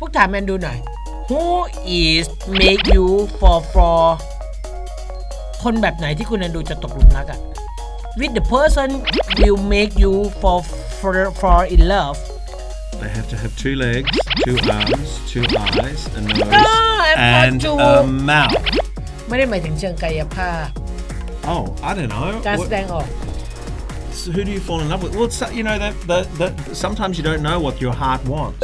พวกถามแมนดูหน่อย Who is make you fall for คนแบบไหนที่คุณแมนดูจะตกหลุมรักอะ With the person will make you fall for, for in love They have to have two legs, two arms, two eyes, a nose, Ah, I've got and two. a mouth. ไม่ได้หมายถึงเชิงกายภาพ Oh, I don't know. การ What- แสดงออก so who do you fall in love with? Well, it's, you know that that that sometimes you don't know what your heart wants.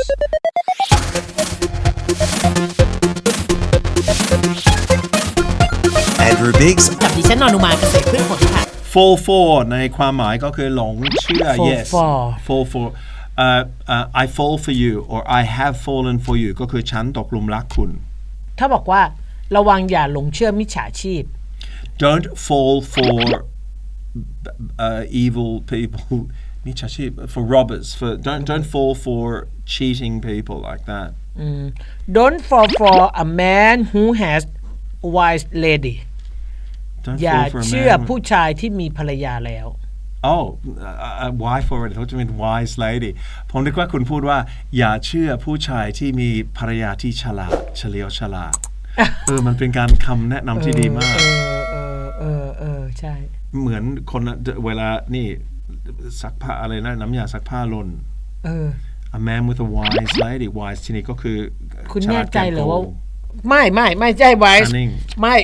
Biggs กับดิฉันนอนุมาเกษตรพืชผลค่ะ Fall for ในความหมายก็คือหลงเชื่อ Fall yes for fall for uh, uh, I fall for you or I have fallen for you ก็คือฉันตกหลุมรักคุณ ถ้าบอกว่าระวังอย่าหลงเชื่อมิจฉาชีพ don't fall for uh, evil people มิจฉาชีพ for robbers for don't don't fall for cheating people like that Don't fall for a man who has wise lady don't อย่า fall for a เชื่อ man ผู้ชายที่มีภรรยาแล้ว oh uh, uh, wife already เขาจะเป็น wise lady ผมนึกว่าคุณพูดว่า อย่าเชื่อผู้ชายที่มีภรรยาที่ฉลาดเฉลียวฉลาด เออ มันเป็นการคำแนะนำที่ดีมาก เออเออเออเออใช่ เหมือนคนน่ะเวลานี่ซักผ้าอะไรนะ น้ำยาซักผ้าหล่น เออ a man with a wise lady wise ที่นี่ก็คือคุณฉแน่ลาดใจแก่เหรือโกว่า ไม่ไม่ไม่ใช่ไวส์ Cunning ไม่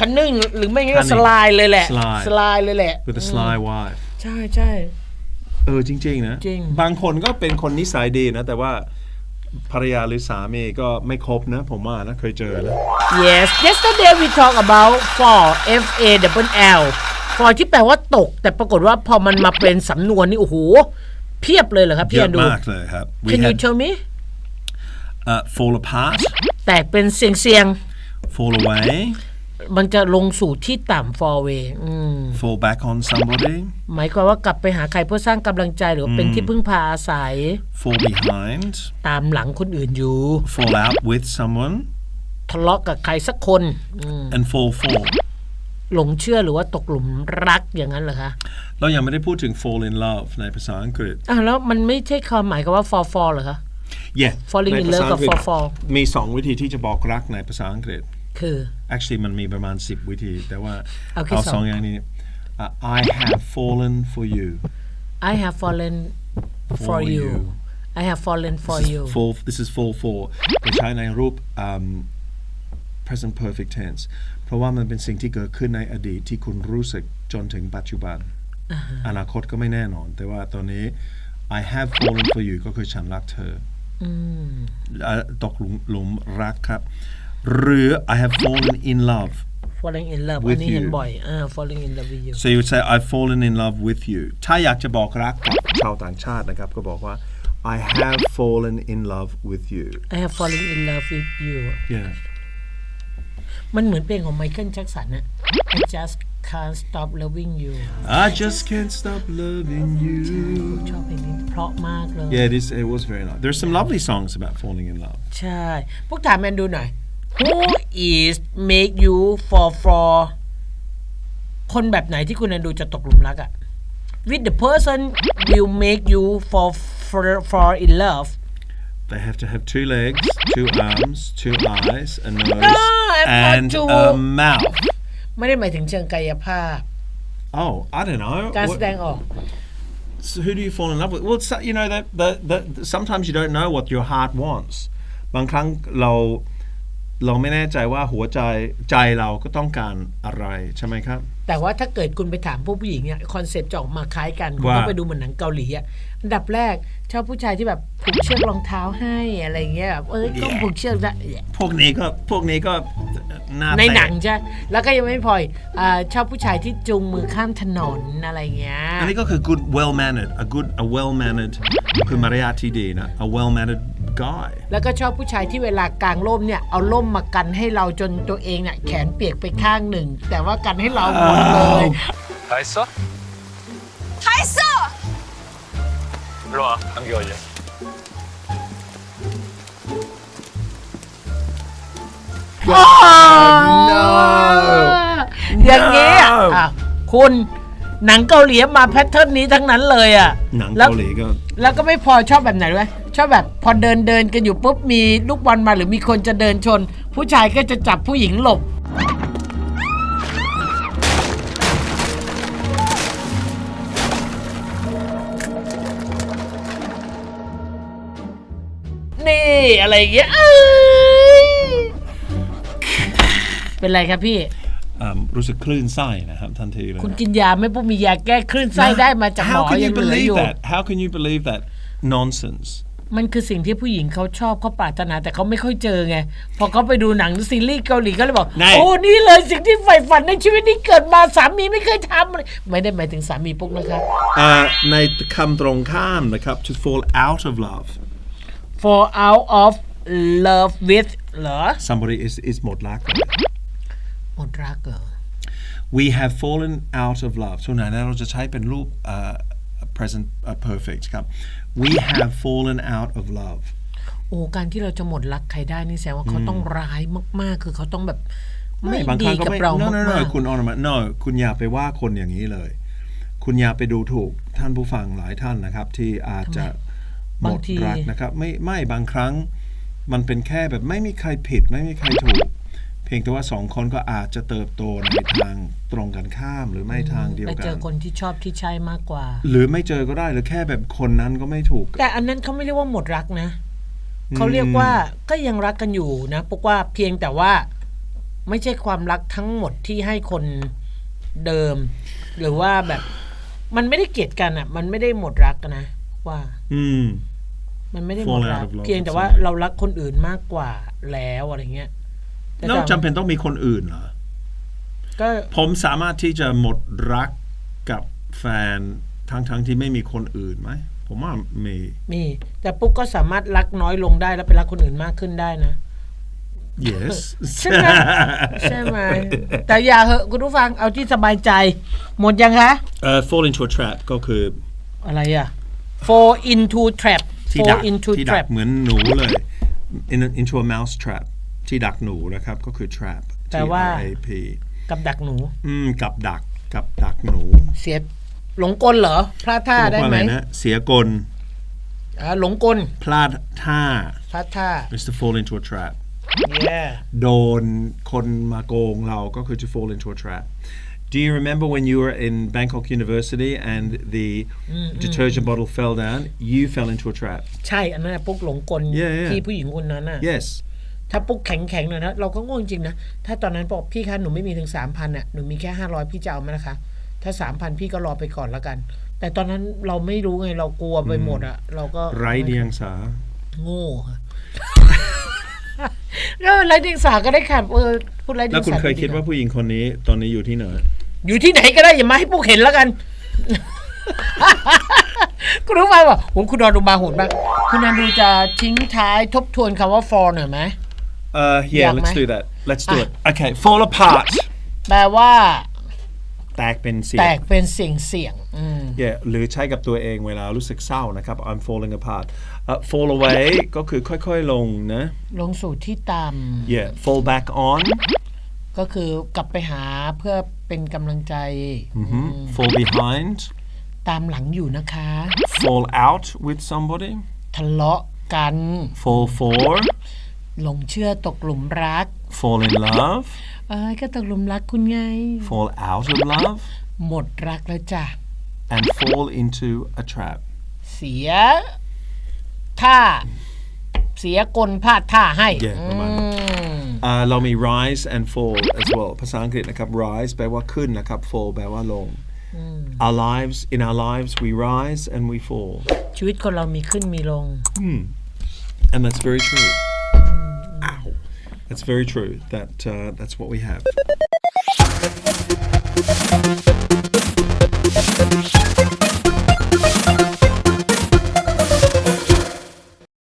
คันนึ่งหรือไม่งั้นก็ Cunning สไลด์เลยแหละ Slide สไลด์เลยแหละ with a sly wife ใช่ใช่ เออจริง ๆ นะ จริง บางคนก็เป็นคนนิสัยดีนะ แต่ว่าภรรยาหรือสามีก็ไม่ครบนะ ผมว่านะ เคยเจอนะ yes yesterday we talk about fall f a double l fall ที่แปลว่าตก แต่ปรากฏว่าพอมันมาเป็นสำนวนนี่โอ้โห เพียบเลยเหรอครับพี่เยอัอะนดู มากเลยครับ we can you had tell me uh, fall apart แตกเป็นเสียงเสียง fall away ๆ มันจะลงสู่ที่ต่ำ fall away อืม fall back on somebody หมายความว่ากลับไปหาใครเพื่อสร้างกำลังใจหรือว่าเป็นที่พึ่งพาอาศัย fall behind ตามหลังคนอื่นอยู่ fall out with someone ทะเลาะกับใครสักคนอืม and fall for หลงเชื่อหรือว่าตกหลุมรักอย่างนั้นเหรอคะ เรายังไม่ได้พูดถึง fall in love ในภาษาอังกฤษอะแล้วมันไม่ใช่ความหมายกับว่า fall fall เหรอคะ yeah Falling ใน in ภา love ษากับอังฤษ fall fall มีสองวิธีที่จะบอกรักในภาษาอังกฤษ คือ actually มันมีประมาณ 10 วิธี แต่ว่าเอาแค่เอาสองสองอย่างนี้อะ I have fallen for you I have fallen for For you you. I have fallen for This is you fall this is fall for จะใช้ในรูป um, present perfect tense เพราะว่ามันเป็นสิ่งที่เกิดขึ้นในอดีตที่คุณรู้สึกจนถึงปัจจุบัน อนาคตก็ไม่แน่นอน แต่ว่าตอนนี้ I have fallen for you ก็คือฉันรักเธอออะตกหลุมหลุมรักครับ หรือ I have fallen in love falling in love With อันนี้เห็น you บ่อยอ่า falling in love with you so you would say I've fallen in love with you ถ้าอยากจะบอกรักกับชาวต่างชาตินะครับ ก็บอกว่า I have fallen in love with you I have fallen in love with you yeah มันเหมือนเพลงของไมเคิลแจ็คสันอะ I just can't stop loving you I just can't stop loving you ชอบเพลงนี้เพราะมากเลย yeah it is it was very nice there's some lovely songs about falling in love ใช่ พวกถามแมนดูหน่อย Who is make you fall for คนแบบไหนที่คุณแมนดูจะตกหลุมรักอะ With the person will make you fall for, for in love they have to have two legs two arms two eyes a nose Ah, I've got and two. a mouth ไม่ได้หมายถึงเชิงกายภาพ oh I don't know การ What- แสดงออก So who do you fall in love with? Well, it's, you know that that that sometimes you don't know what your heart wants. บางครั้งเรา เราไม่แน่ใจว่าหัวใจใจเราก็ต้องการอะไรใช่ไหมครับ แต่ว่าถ้าเกิดคุณไปถามพวกผู้หญิงเนี่ยคอนเซปต์จะออกมาคล้ายกันคุณว่าต้องไปดูเหมือนหนังเกาหลีอะอันดับแรกชอบผู้ชายที่แบบผูกเชือกรองเท้าให้อะไรเงี้ยแบบเอ้ยก็ผูกเชือกได้พวกนี้ก็พวกนี้ก็หน้าในหนังเตะใช่แล้วก็ยังไม่พออีกอ่าชอบผู้ชายที่จูงมือข้ามถนนอะไรเงี้ยอันนี้ก็คือ good well mannered a good a well mannered คือมารยาทที่ดีนะ a well mannered sky แล้วก็ชอบผู้ชายที่เวลากลางร่มเนี่ยเอาร่มมากันให้เราจนตัวเองเนี่ยแขนเปียกไปข้างหนึ่ง แต่ว่ากันให้เราหมดเลยไทโซไทโซรออังกฤษอย่างนี้คุณ หนังเกาหลีมาแพทเทิร์นนี้ทั้งนั้นเลยอะหนังแล้วเกาหลีก็ แล้วก็ไม่พอชอบแบบไหนด้วยชอบแบบพอเดินเดินกันอยู่ปุ๊บมีลูกบอลมาหรือมีคนจะเดินชน ผู้ชายก็จะจับผู้หญิงหลบ นี่อะไรอย่างเงี้ยเอ้ยเป็นไรครับพี่อ่า รู้สึกคลื่นไส้นะครับทันทีเลยคุณกินยาไหม่ปุ๊บมียาแก้คลื่นไส้ได้มาจากหม How อ can ยั you งเหลือ believe อยู่ that How can you believe that nonsense มันคือสิ่งที่ผู้หญิงเขาชอบเขาปรารถนาแต่เขาไม่ค่อยเจอไง พอเขาไปดูหนังซีรีส์เกาหลีเขาเลยบอกไหนโอ้ นี่เลยสิ่งที่ใฝ่ฝันในชีวิตนี้เกิดมาสามีไม่เคยทำเลยไม่ได้หมายถึงสามีปุ๊กนะคะอ่าในคำตรงข้ามนะครับ to fall out of love for out of love with เหรอ somebody is is หมดรักเลย หมดรักเหรอ we have fallen out of love ส่วนไหนนะเราจะใช้เป็นรูปอ่า present อ่า perfect ครับ we have fallen out of love โอ้การที่เราจะหมดรักใครได้นี่แสดงว่าเขาต้องร้ายมาก ๆ คือเขาต้องแบบไม่บางคดีรั้งก็กับไม่เรา no no มา no กคุณออนมา no คุณอย่าไปว่าคนอย่างนี้เลย คุณอย่าไปดูถูกท่านผู้ฟังหลายท่านนะครับ ที่อาจจะหมบางดทีรักนะครับ ไม่ไม่บางครั้ง มันเป็นแค่แบบไม่มีใครผิด ไม่มีใครถูกเพียงแต่ว่าสองคนก็อาจจะเติบโตในทางตรงกันข้ามหรือไม่ทางเดียวไปกัเจอนคนที่ชอบที่ใช่มากกว่า หรือไม่เจอก็ได้หรือแค่แบบคนนั้นก็ไม่ถูก แต่อันนั้นเขาไม่เรียกว่าหมดรักนะเขาเรียกว่าก็ยังรักกันอยู่นะพวกว่าเพียงแต่ว่าไม่ใช่ความรักทั้งหมดที่ให้คนเดิม หรือว่าแบบ มันไม่ได้เกลียดกันอะ มันไม่ได้หมดรักนะว่า อืม มันไม่ได้หมดรัก Fall out of love เพียงแต่ว่า with somebody เรารักคนอื่นมากกว่าแล้วอะไรเงี้ย แต่แล้วถามจำเป็นต้องมีคนอื่นเหรอก็ผมสามารถที่จะหมดรักกับแฟนทั้งทั้งๆที่ไม่มีคนอื่นไหมผมว่ามีมีแต่ปุ๊กก็สามารถรักน้อยลงได้แล้วไปรักคนอื่นมากขึ้นได้นะ yes ใช่ไหมใช่ไหมแต่อย่าเหอะคุณผู้ฟังเอาที่สบายใจ หมดยังคะเอ่อ fall into a trap ก็คือ อะไรอะ fall into trap ที่ดั fall ก into ที่ดั trap กเหมือนหนูเลย in into a mouse trap ที่ดักหนูนะครับก็คือ trap แปลว่า T R A P กับดักหนู อืมกับดักกับดักหนูเสียหลงกลเหรอ พลาดท่าได้บอกว่าไหอะมไรนะเสียกลอ่าหลงกลพลาดท่า พลาดท่า is to fall into a trap yeah โดนคนมาโกงเราก็คือ to fall into a trap. Do you remember when you were in Bangkok University and the detergent bottle fell down? You fell into a trap. ใช่ อันนั้นนะปุ๊กหลงกล Yeah, yeah. ที่ผู้หญิงคนนั้นน่ะ Yes. ถ้าปุ๊กแข็งแข็งๆหน่อยนะเราก็งงจริงนะ ถ้าตอนนั้นบอกพี่คะหนูไม่มีถึงสามพันอะหนูมีแค่ห้าร้อยพี่จะเอาไหมนะคะ ถ้าสามพันพี่ก็รอไปก่อนแล้วกัน แต่ตอนนั้นเราไม่รู้ไงเรากลัวไปหมดอะ เราก็ไรเดียงสา โง่ค่ะแล้วไรเดียงสาก็ได้ค่ะเออพูดไรเดียงแล้วสาคุณเคยคิดๆว่าผู้หญิงคนนี้ ตอนนี้อยู่ที่ไหนอยู่ที่ไหนก็ได้อย่ามาให้ปุ๊กเห็นแล้วกันคุณรู้ไหมว่าโอ้คุณดอนดูมาโหดมากคุณนันดูจะทิ้งท้ายทบทวนคำว่า for หน่อยไหม Uh, yeah, Yeah, let's mate. do that. Let's do Ah. it. Okay, fall apart. แปลว่าแตกเป็นเสียแตงกเป็นเสียงเสียงอืม Yeah หรือใช้กับตัวเองเวลารู้สึกเศร้านะครับ I'm falling apart. Uh, fall away ก็คือค่อยๆลงนะ ลงสู่ที่ต่ Yeah, fall back on. ำก็คือกลับไปหาเพื่อเป็นกำลังใจ Fall behind. ตามหลังอยู่นะคะ Fall out with somebody. ทะเลาะกัน Fall for. หลงเชื่อตกหลุมรัก Fall in love. เอ้ยก็ตกหลุมรักคุณไง Fall out of love. หมดรักแล้วจ้ะ And fall into a trap. เสียท่า เสียกลพลาดท่าให้ Yeah ประมาณนั้นอืม Uh, เรามี rise and fall as well ภาษาอังกฤษนะครับ rise แปลว่าขึ้นนะครับ fall แปลว่าลง Our lives in our lives we rise and we fall ชีวิตคนเรามีขึ้นมีลง and that's very true Ow. That's very true. That uh, that's what we have.